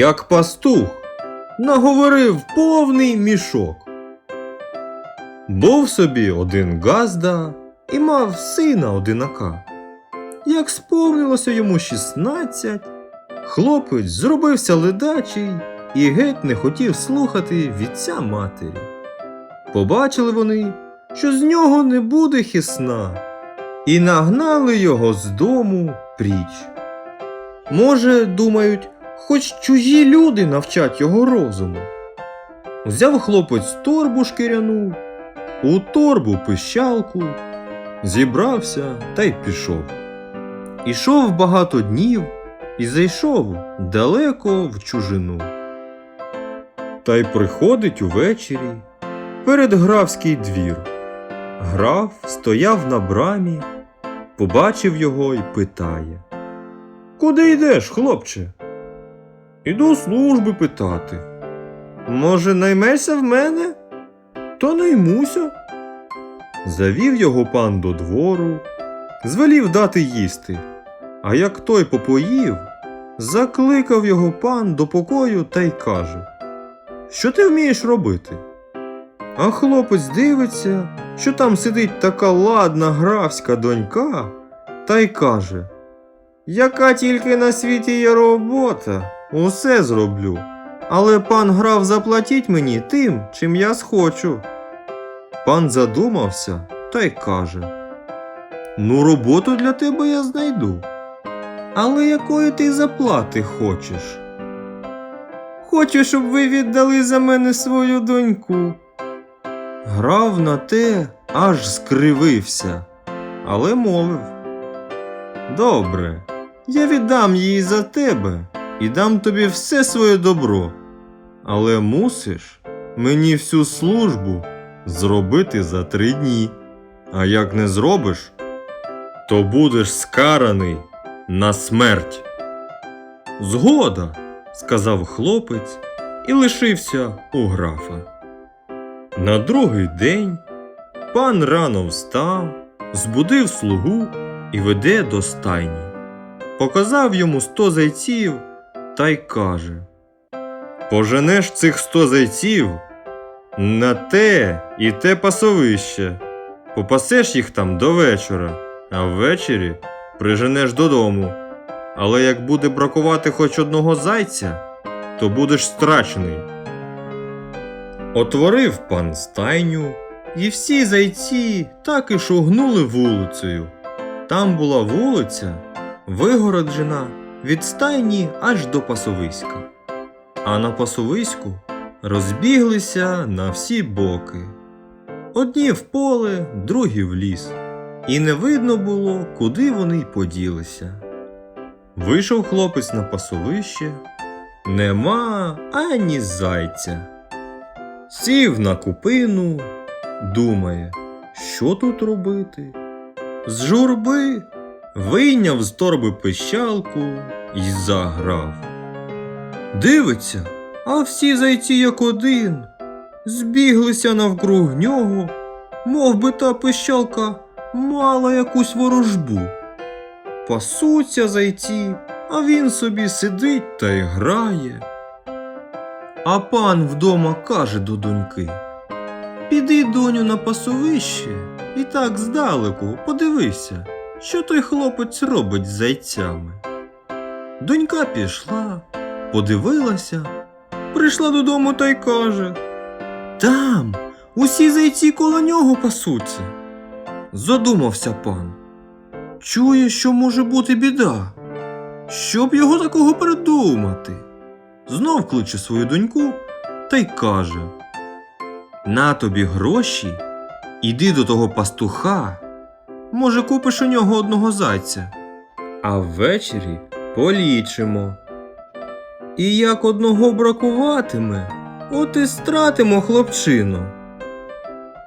як пастух, наговорив повний мішок. Був собі один газда і мав сина одинака. Як сповнилося йому шістнадцять, хлопець зробився ледачий і геть не хотів слухати вітця матері. Побачили вони, що з нього не буде хисна, і нагнали його з дому пріч. Може, думають, хоч чужі люди навчать його розуму. Взяв хлопець торбу шкіряну, у торбу пищалку, зібрався та й пішов. Ішов багато днів і зайшов далеко в чужину. Та й приходить увечері перед графський двір. Граф стояв на брамі, побачив його й питає. Куди йдеш, хлопче? Іду служби питати. Може, наймешся в мене? То наймуся. Завів його пан до двору, звелів дати їсти. А як той попоїв, закликав його пан до покою та й каже: Що ти вмієш робити? А хлопець дивиться, що там сидить така ладна графська донька, та й каже: Яка тільки на світі є робота, усе зроблю. Але пан граф заплатіть мені тим, чим я схочу. Пан задумався та й каже: Ну, роботу для тебе я знайду. Але якої ти заплати хочеш? Хочу, щоб ви віддали за мене свою доньку. Грав на те, аж скривився, але мовив. Добре, я віддам її за тебе і дам тобі все своє добро. Але мусиш мені всю службу зробити за три дні. А як не зробиш, то будеш скараний на смерть. Згода, сказав хлопець і лишився у графа. На другий день пан рано встав, збудив слугу і веде до стайні. Показав йому сто зайців та й каже: Поженеш цих сто зайців на те і те пасовище, попасеш їх там до вечора, а ввечері приженеш додому. Але як буде бракувати хоч одного зайця, то будеш страчений. Отворив пан стайню, і всі зайці так і шугнули вулицею. Там була вулиця, вигороджена від стайні аж до пасовиська. А на пасовиську розбіглися на всі боки. Одні в поле, другі в ліс, і не видно було, куди вони й поділися. Вийшов хлопець на пасовище, нема ані зайця. Сів на купину, думає, що тут робити. З журби вийняв з торби пищалку і заграв. Дивиться, а всі зайці як один, збіглися навкруг нього, мов би та пищалка мала якусь ворожбу. Пасуться зайці, а він собі сидить та й грає. А пан вдома каже до доньки: Піди, доню, на пасовище і так здалеку подивися, що той хлопець робить з зайцями. Донька пішла, подивилася, прийшла додому та й каже: Там усі зайці коло нього пасуться. Задумався пан. Чує, що може бути біда. Щоб його такого придумати. Знов кличе свою доньку та й каже: На тобі гроші, іди до того пастуха. Може, купиш у нього одного зайця. А ввечері полічимо. І як одного бракуватиме, от і стратимо хлопчину.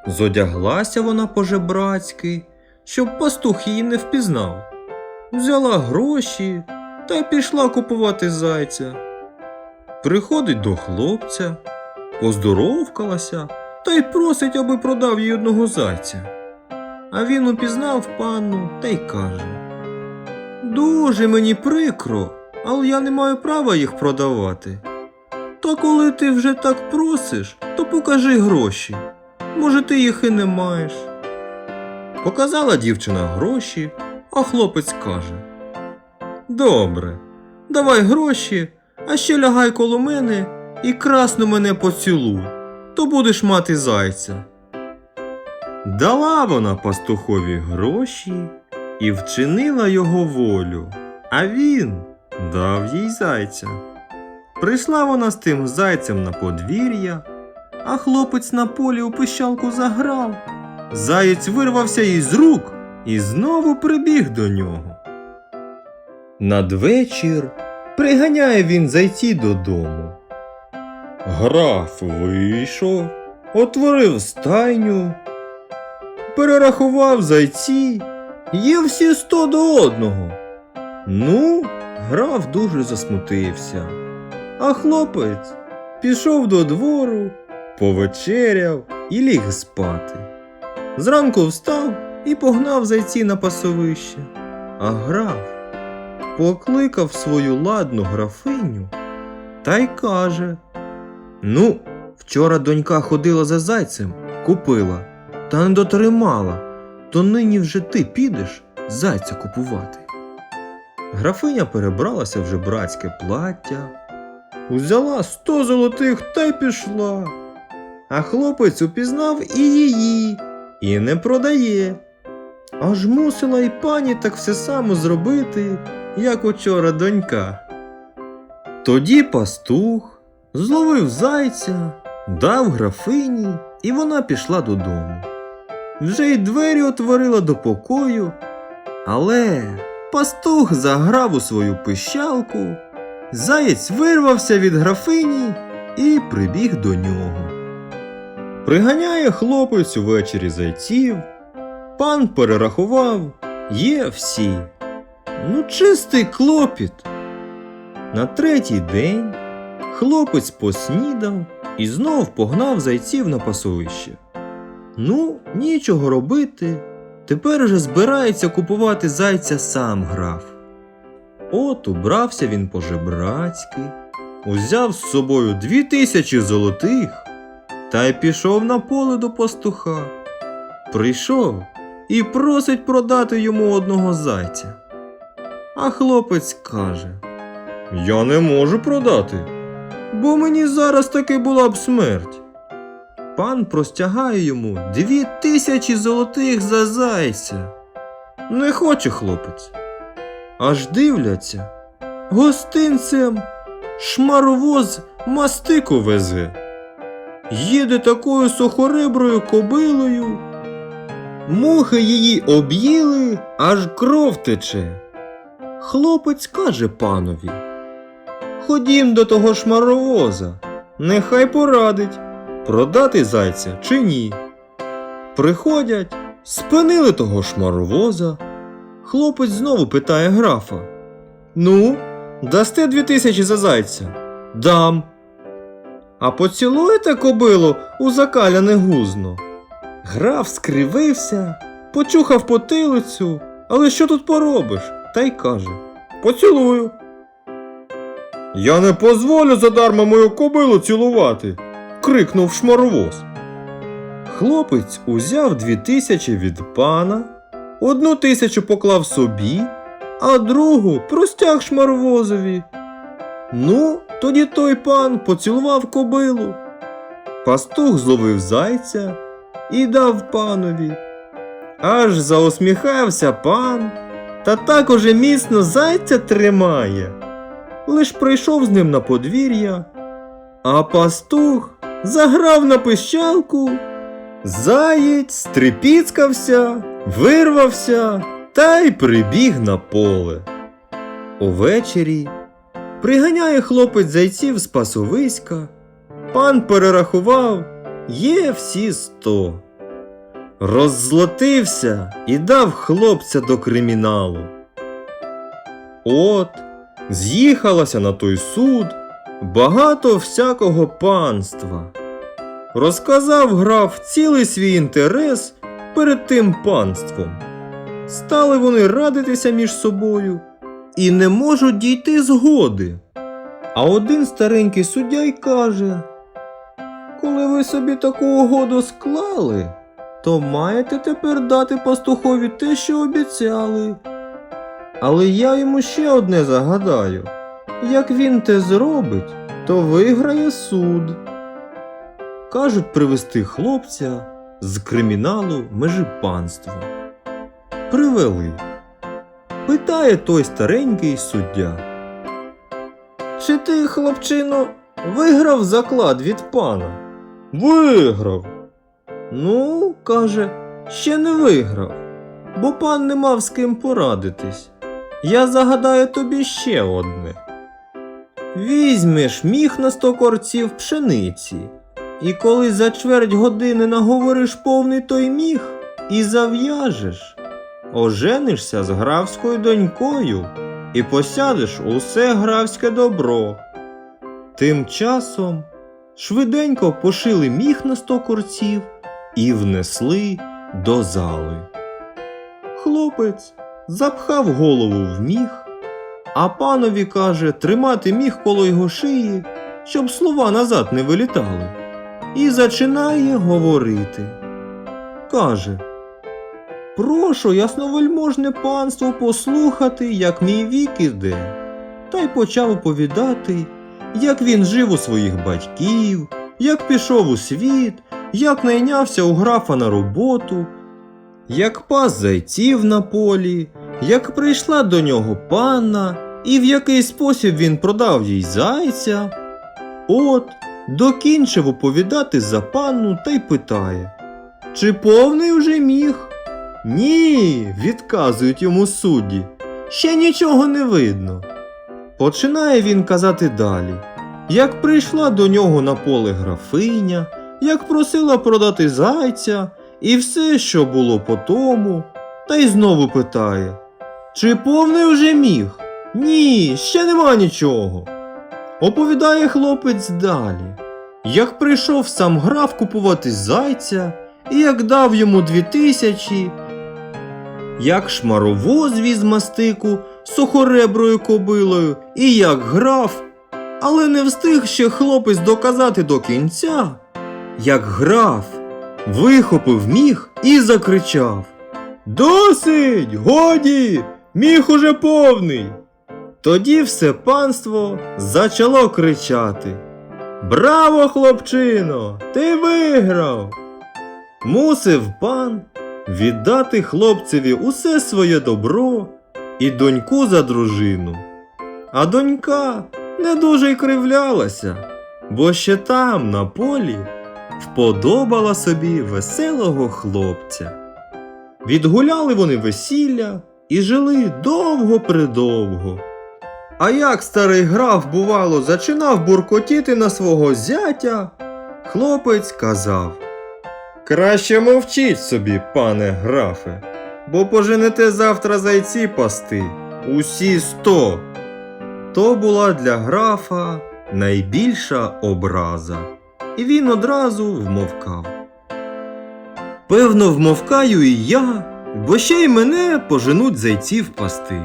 Зодяглася вона по-жебрацьки, щоб пастух її не впізнав. Взяла гроші та й пішла купувати зайця. Приходить до хлопця, поздоровкалася та й просить, аби продав їй одного зайця. А він упізнав панну та й каже: Дуже мені прикро, але я не маю права їх продавати. Та коли ти вже так просиш, то покажи гроші. Може, ти їх і не маєш. Показала дівчина гроші, а хлопець каже: Добре, давай гроші, а ще лягай коло мене і красно мене поцілуй, то будеш мати зайця. Дала вона пастухові гроші і вчинила його волю, а він дав їй зайця. Прийшла вона з тим зайцем на подвір'я, а хлопець на полі у пищалку заграв. Заєць вирвався із рук і знову прибіг до нього. Надвечір приганяє він зайці додому. Граф вийшов, отворив стайню, перерахував зайці, є всі сто до одного. Ну, граф дуже засмутився, а хлопець пішов до двору, повечеряв і ліг спати. Зранку встав і погнав зайці на пасовище, а граф покликав свою ладну графиню та й каже: Ну, вчора донька ходила за зайцем, купила, та не дотримала, то нині вже ти підеш зайця купувати. Графиня перебралася в жебрацьке плаття, узяла сто золотих та й пішла. А хлопець упізнав і її, і не продає. Аж мусила й пані так все само зробити, як учора донька. Тоді пастух зловив зайця, дав графині, і вона пішла додому. Вже й двері отворила до покою, але пастух заграв у свою пищалку, заєць вирвався від графині і прибіг до нього. Приганяє хлопець увечері зайців, пан перерахував, є всі. Ну, чистий клопіт. На третій день хлопець поснідав і знов погнав зайців на пасовище. Ну, нічого робити. Тепер уже збирається купувати зайця сам граф. От убрався він по-жебрацьки, узяв з собою дві тисячі золотих та й пішов на поле до пастуха. Прийшов і просить продати йому одного зайця. А хлопець каже: Я не можу продати, бо мені зараз таки була б смерть. Пан простягає йому дві тисячі золотих за зайця. Не хоче хлопець. Аж дивляться, гостинцем шмаровоз мастику везе. Їде такою сухориброю кобилою. Мухи її об'їли, аж кров тече. Хлопець каже панові. Ходім до того шмаровоза, нехай порадить, продати зайця чи ні. Приходять, спинили того шмаровоза. Хлопець знову питає графа. Ну, дасте дві тисячі за зайця? Дам. А поцілуєте кобилу у закаляне гузно. Граф скривився, почухав потилицю, але що тут поробиш? Та й каже: Поцілую. Я не позволю задарма мою кобилу цілувати. Крикнув шмаровоз. Хлопець узяв дві тисячі від пана, одну тисячу поклав собі, а другу простяг шмаровозові. Ну, тоді той пан поцілував кобилу. Пастух зловив зайця і дав панові. Аж заусміхався пан, та так уже міцно зайця тримає. Лиш прийшов з ним на подвір'я, а пастух заграв на пищалку. Заєць стрипіцкався, вирвався та й прибіг на поле. Увечері приганяє хлопець зайців з пасовиська. Пан перерахував, є всі сто. Роззлотився і дав хлопця до криміналу. От, з'їхалося на той суд багато всякого панства. Розказав граф цілий свій інтерес перед тим панством. Стали вони радитися між собою і не можуть дійти згоди. А один старенький суддя й каже: Коли ви собі таку угоду склали, то маєте тепер дати пастухові те, що обіцяли. Але я йому ще одне загадаю: як він те зробить, то виграє суд. Кажуть привезти хлопця з криміналу межі панства. Привели. Питає той старенький суддя. Чи ти, хлопчино, виграв заклад від пана? Виграв. Ну, каже, ще не виграв, бо пан не мав з ким порадитись. Я загадаю тобі ще одне. Візьмеш міх на сто корців пшениці, і коли за чверть години наговориш повний той міх і зав'яжеш, оженишся з графською донькою і посядеш усе графське добро. Тим часом швиденько пошили міх на сто корців і внесли до зали. Хлопець запхав голову в міх, а панові каже тримати міх коло його шиї, щоб слова назад не вилітали, і зачинає говорити. Каже Прошу, ясновельможне панство, послухати, як мій вік іде. Та й почав оповідати, як він жив у своїх батьків, як пішов у світ, як найнявся у графа на роботу, як пас зайців на полі, як прийшла до нього панна, і в який спосіб він продав їй зайця. От, докінчив оповідати за панну та й питає, чи повний уже міг? Ні, відказують йому судді. Ще нічого не видно. Починає він казати далі. Як прийшла до нього на поле графиня, як просила продати зайця і все, що було по тому, та й знову питає: Чи повний уже міг? Ні, ще нема нічого. Оповідає хлопець далі. Як прийшов сам граф купувати зайця, і як дав йому дві тисячі, як шмаровоз віз мастику сухореброю кобилою, і як граф, але не встиг ще хлопець доказати до кінця, як граф вихопив міх і закричав Досить, годі, міх уже повний. Тоді все панство зачало кричати Браво, хлопчино! Ти виграв! Мусив пан віддати хлопцеві усе своє добро і доньку за дружину. А донька не дуже й кривлялася, бо ще там, на полі, вподобала собі веселого хлопця. Відгуляли вони весілля і жили довго-предовго. А як старий граф, бувало, зачинав буркотіти на свого зятя, хлопець казав Краще мовчіть собі, пане графе, бо поженете завтра зайці пасти, усі сто. То була для графа найбільша образа, і він одразу вмовкав. Певно, вмовкаю і я, бо ще й мене поженуть зайців пасти.